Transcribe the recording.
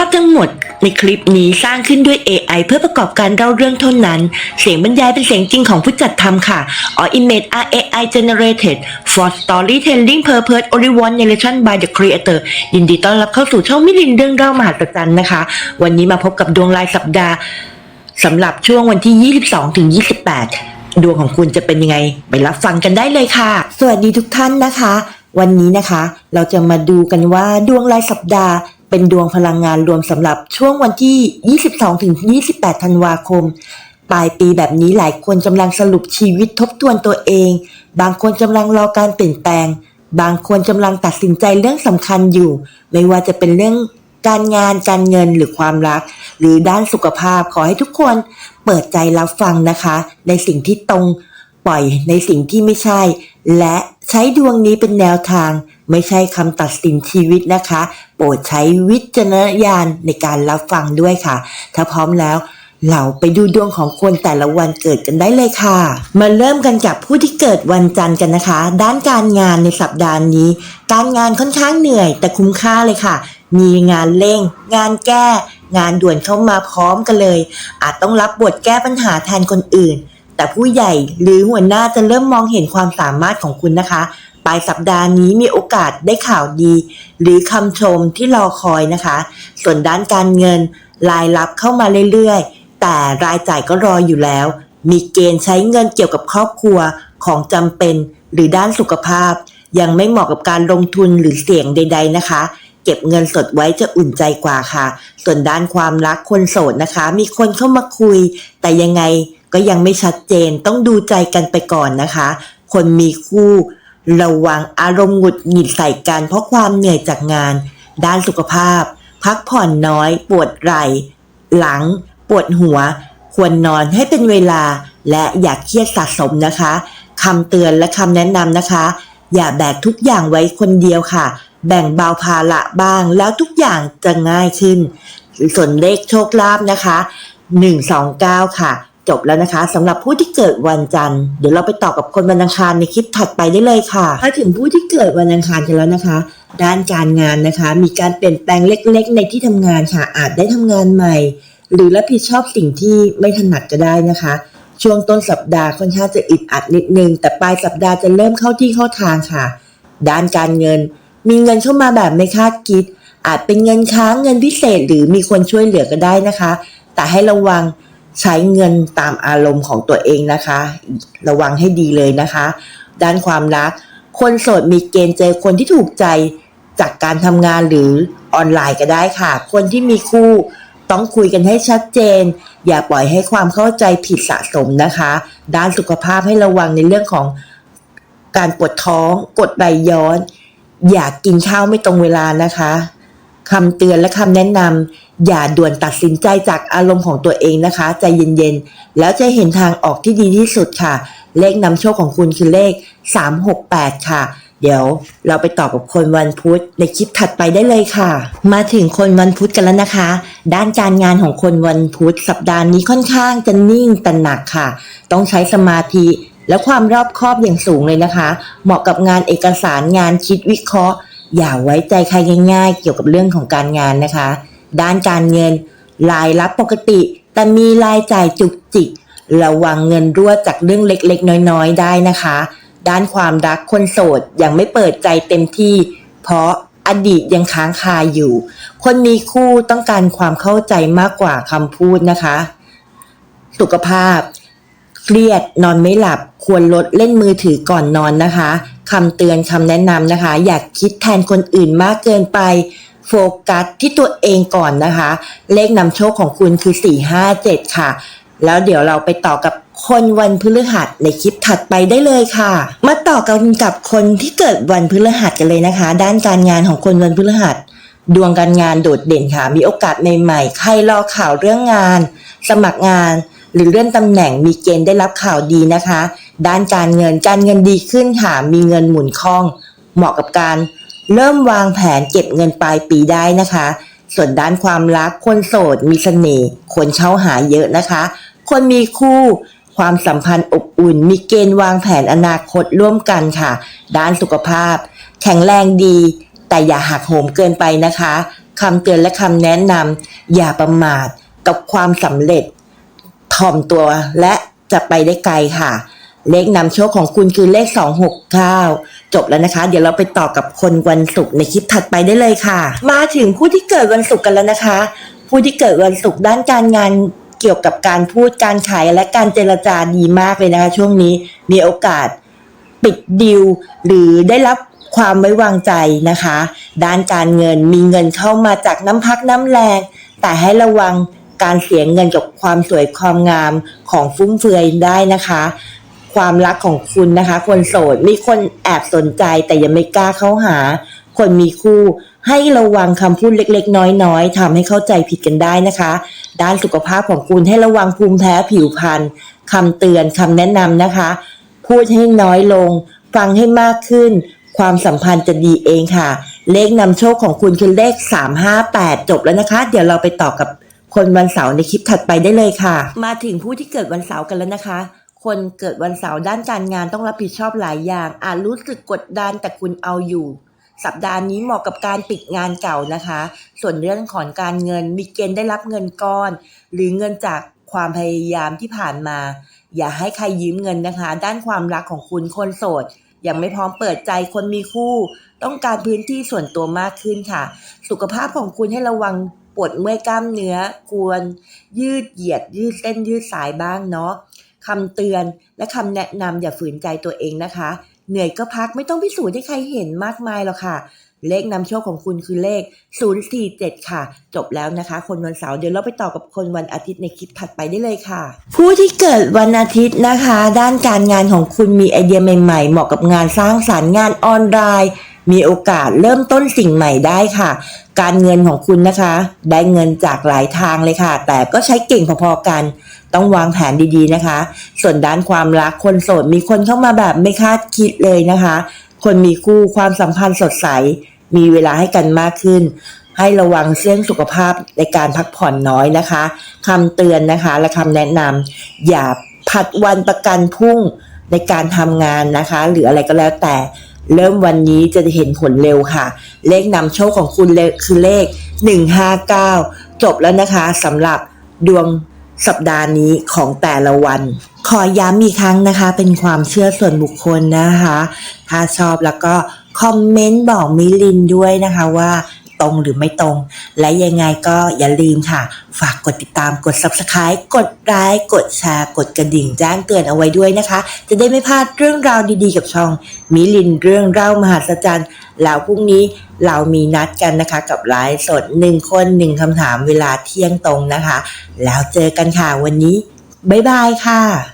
าพทั้งหมดในคลิปนี้สร้างขึ้นด้วย AI เพื่อประกอบการเล่าเรื่องเท่านั้น เสียงบรรยายเป็นเสียงจริงของผู้จัดทำค่ะ All image are AI generated for storytelling purpose only one narration by the creator ยินดีต้อนรับเข้าสู่ช่องมิลินเรื่องเล่ามหาศจรรย์นะคะ วันนี้มาพบกับดวงรายสัปดาห์สำหรับช่วงวันที่ 22ถึง28 ดวงของคุณจะเป็นยังไง ไปรับฟังกันได้เลยค่ะ สวัสดีทุกท่านนะคะ วันนี้นะคะ เราจะมาดูกันว่าดวงรายสัปดาห์ เป็นดวงพลังงานรวมสำหรับช่วงวันที่ 22-28 ธันวาคม ปลายปีแบบนี้หลายคนกำลังสรุปชีวิตทบทวนตัวเอง บางคนกำลังรอการเปลี่ยนแปลง บางคนกำลังตัดสินใจเรื่องสำคัญอยู่ ไม่ว่าจะเป็นเรื่องการงานการเงินหรือความรัก หรือด้านสุขภาพขอให้ทุกคนเปิดใจรับฟังนะคะ ในสิ่งที่ตรงปล่อยในสิ่งที่ไม่ใช่ และใช้ดวงนี้เป็นแนวทาง ไม่ใช่คำตัดสินชีวิตนะคะ โปรดใช้วิจารณญาณในการรับฟังด้วยค่ะ ถ้าพร้อมแล้วเราไปดูดวงของคนแต่ละวันเกิดกันได้เลยค่ะ มาเริ่มกันกับผู้ที่เกิดวันจันทร์กันนะคะ ด้านการงานในสัปดาห์นี้ การงานค่อนข้างเหนื่อย แต่คุ้มค่าเลยค่ะ มีงานเร่ง งานแก้ งานด่วนเข้ามาพร้อมกันเลย อาจต้องรับบทแก้ปัญหาแทนคนอื่น แต่ผู้ใหญ่หรือหัวหน้าจะเริ่มมองเห็นความสามารถของคุณนะคะ ปลายสัปดาห์นี้มีโอกาสได้ข่าวดี หรือคำชมที่รอคอยนะคะ ส่วนด้านการเงินรายรับเข้ามาเรื่อยๆ แต่รายจ่ายก็รออยู่แล้ว มีเกณฑ์ใช้เงินเกี่ยวกับครอบครัวของจำเป็น หรือด้านสุขภาพ ยังไม่เหมาะกับการลงทุนหรือเสี่ยงใด ๆนะคะเก็บเงินสดไว้จะอุ่นใจกว่าค่ะ ส่วนด้านความรักคนโสดนะคะ มีคนเข้ามาคุย แต่ยังไงก็ยังไม่ชัดเจนต้องดูใจกันไปก่อนนะคะ คนมีคู่ ระวังอารมณ์หงุดหงิดใส่กันเพราะความเหนื่อยจากงาน ด้านสุขภาพ พักผ่อนน้อย ปวดไหล่ หลัง ปวดหัว ควรนอนให้เป็นเวลา และอย่าเครียดสะสมนะคะคำเตือนและคำแนะนำนะคะ อย่าแบกทุกอย่างไว้คนเดียวค่ะ แบ่งเบาภาระบ้างแล้วทุกอย่างจะง่ายขึ้น ส่วนเลขโชคลาภนะคะ 129 ค่ะ จบแล้วนะคะสำหรับผู้ที่เกิดวันจันทร์เดี๋ยวเราไปต่อกับคนวันอังคารในคลิปถัดไปได้เลยค่ะถ้าถึงผู้ที่เกิดวันอังคารกันแล้วนะคะ ด้านการงานนะคะ มีการเปลี่ยนแปลงเล็ก ๆ ในที่ทำงานค่ะ อาจได้ทำงานใหม่ หรือรับผิดชอบสิ่งที่ไม่ถนัดก็ได้นะคะ ช่วงต้นสัปดาห์ค่อนข้างจะอึดอัดนิดนึง แต่ปลายสัปดาห์จะเริ่มเข้าที่เข้าทางค่ะ ด้านการเงิน มีเงินเข้ามาแบบไม่คาดคิด อาจเป็นเงินค้างเงินพิเศษหรือมีคนช่วยเหลือก็ได้นะคะ แต่ให้ระวัง ใช้เงินตามอารมณ์ของตัวเองนะคะ ระวังให้ดีเลยนะคะ ด้านความรัก คนโสดมีเกณฑ์เจอคนที่ถูกใจจากการทำงานหรือออนไลน์ก็ได้ค่ะ คนที่มีคู่ต้องคุยกันให้ชัดเจน อย่าปล่อยให้ความเข้าใจผิดสะสมนะคะ ด้านสุขภาพให้ระวังในเรื่องของการปวดท้อง กดไหลย้อน อย่ากินข้าวไม่ตรงเวลานะคะ คำเตือนและคำแนะนำอย่าด่วนตัดสินใจจากอารมณ์ของตัวเองนะคะ ใจเย็นๆ แล้วจะเห็นทางออกที่ดีที่สุดค่ะ เลขนำโชคของคุณคือเลข 368 ค่ะ เดี๋ยวเราไปต่อกับคนวันพุธในคลิปถัดไปได้เลยค่ะ มาถึงคนวันพุธกันแล้วนะคะ ด้านการงานของคนวันพุธสัปดาห์นี้ค่อนข้างจะนิ่งแต่หนักค่ะ ต้องใช้สมาธิและความรอบคอบอย่างสูงเลยนะคะ เหมาะกับงานเอกสารงานคิดวิเคราะห์ อย่าไว้ใจใครง่าย ๆ เกี่ยวกับเรื่องของการงานนะคะ ด้านการเงินรายรับปกติ แต่มีรายจ่ายจุกจิก ระวังเงินรั่วจากเรื่องเล็กๆ น้อยๆ ได้นะคะ ด้านความรักคนโสดยังไม่เปิดใจเต็มที่ เพราะอดีตยังค้างคาอยู่ คนมีคู่ต้องการความเข้าใจมากกว่าคำพูดนะคะ สุขภาพ เครียดนอนไม่หลับ ควรลดเล่นมือถือก่อนนอนนะคะ คำเตือนคำแนะนำนะคะ อย่าคิดแทนคนอื่นมากเกินไป โฟกัสที่ตัวเองก่อนนะคะ เลขนำโชคของคุณคือ 457 ค่ะ แล้วเดี๋ยวเราไปต่อกับคนวันพฤหัสในคลิปถัดไปได้เลยค่ะ มาต่อกันกับคนที่เกิดวันพฤหัสกันเลยนะคะ ด้านการงานของคนวันพฤหัส ดวงการงานโดดเด่นค่ะ มีโอกาสใหม่ๆ ใครรอข่าวเรื่องงาน สมัครงาน หรือเลื่อนตำแหน่งมีเกณฑ์ได้รับข่าวดีนะคะ ด้านการเงินการเงินดีขึ้นค่ะมีเงินหมุนคล่อง เหมาะกับการ เริ่มวางแผนเก็บเงินปลายปีได้นะคะ ส่วนด้านความรักคนโสดมีเสน่ห์คนเช่าหาเยอะนะคะ คนมีคู่ความสัมพันธ์อบอุ่น มีเกณฑ์วางแผนอนาคตร่วมกันค่ะ ด้านสุขภาพ แข็งแรงดี แต่อย่าหักโหมเกินไปนะคะคำเตือนและคำแนะนำอย่าประมาทกับความสำเร็จถ่อมตัวและจะไปได้ไกลค่ะ เลขนำโชคของคุณคือเลข 269 จบแล้วนะคะ เดี๋ยวเราไปต่อกับคนวันศุกร์ในคลิปถัดไปได้เลยค่ะ มาถึงผู้ที่เกิดวันศุกร์กันแล้วนะคะ ผู้ที่เกิดวันศุกร์ด้านการงานเกี่ยวกับการพูดการขายและการเจรจาดีมากเลยนะคะ ช่วงนี้มีโอกาสปิดดิวหรือได้รับความไว้วางใจนะคะ ด้านการเงินมีเงินเข้ามาจากน้ำพักน้ำแรง แต่ให้ระวังการเสียเงินกับความสวยความงามของฟุ่มเฟือยได้นะคะ ความรักของคุณนะคะ คนโสดมีคนแอบสนใจแต่ยังไม่กล้าเข้าหา คนมีคู่ ให้ระวังคำพูดเล็กๆ น้อยๆทำให้เข้าใจผิดกันได้นะคะ ด้านสุขภาพของคุณให้ระวังภูมิแพ้ผิวพรรณคำเตือนคำแนะนำนะคะ พูดให้น้อยลง ฟังให้มากขึ้น ความสัมพันธ์จะดีเองค่ะ เลขนำโชคของคุณคือเลข 358 จบแล้วนะคะ เดี๋ยวเราไปต่อกับคนวันเสาร์ในคลิปถัดไปได้เลยค่ะ มาถึงผู้ที่เกิดวันเสาร์กันแล้วนะคะ คนเกิดวันเสาร์ด้านการงานต้องรับผิดชอบหลายอย่าง อาจรู้สึกกดดันแต่คุณเอาอยู่ สัปดาห์นี้เหมาะกับการปิดงานเก่านะคะ ส่วนเรื่องของการเงินมีเกณฑ์ได้รับเงินก้อน หรือเงินจากความพยายามที่ผ่านมา อย่าให้ใครยืมเงินนะคะ ด้านความรักของคุณคนโสดยังไม่พร้อมเปิดใจคนมีคู่ ต้องการพื้นที่ส่วนตัวมากขึ้นค่ะ สุขภาพของคุณให้ระวังปวดเมื่อยกล้ามเนื้อ กวน ยืดเหยียดยืดเส้นยืดสายบ้างเนาะ คำเตือนและคำแนะนำอย่าฝืนใจตัวเองนะคะ เหนื่อยก็พักไม่ต้องพิสูจน์ให้ใครเห็นมากมายหรอกค่ะ เลขนำโชคของคุณคือเลข 047 ค่ะ จบแล้วนะคะ คนวันเสาร์เดี๋ยวเราไปต่อกับคนวันอาทิตย์ในคลิปถัดไปได้เลยค่ะ ผู้ที่เกิดวันอาทิตย์นะคะ ด้านการงานของคุณมีไอเดียใหม่ๆ เหมาะกับงานสร้างสารรค์งานออนไลน์ มีโอกาสเริ่มต้นสิ่งใหม่ได้ค่ะ การเงินของคุณนะคะ ได้เงินจากหลายทางเลยค่ะ แต่ก็ใช้เก่งพอๆกัน ต้องวางแผนดีๆนะคะ ส่วนด้านความรักคนโสดมีคนเข้ามาแบบไม่คาดคิดเลยนะคะ คนมีคู่ความสัมพันธ์สดใส มีเวลาให้กันมากขึ้น ให้ระวังเรื่องสุขภาพในการพักผ่อนน้อยนะคะคำเตือนนะคะ และคำแนะนำอย่าผัดวันประกันพรุ่งในการทำงานนะคะ หรืออะไรก็แล้วแต่ เริ่มวันนี้จะเห็นผลเร็วค่ะ เลขนำโชคของคุณคือเลข 159 จบแล้วนะคะสำหรับดวงสัปดาห์นี้ของแต่ละวัน ขอย้ำอีกครั้งนะคะ เป็นความเชื่อส่วนบุคคลนะคะ ถ้าชอบแล้วก็คอมเมนต์บอกมิลินด้วยนะคะว่า ตรงหรือไม่ตรง และยังไงก็อย่าลืมค่ะ ฝากกดติดตามกด subscribe กดไลค์กดแชร์ กดกระดิ่งแจ้งเตือนเอาไว้ด้วยนะคะ จะได้ไม่พลาดเรื่องราวดีๆ กับช่องมิลินเรื่องเล่ามหัศจรรย์แล้วพรุ่งนี้เรามีนัดกันนะคะกับไลฟ์สดหนึ่งคนหนึ่งคำถามเวลาเที่ยงตรงนะคะ แล้วเจอกันค่ะวันนี้บ๊ายบายค่ะ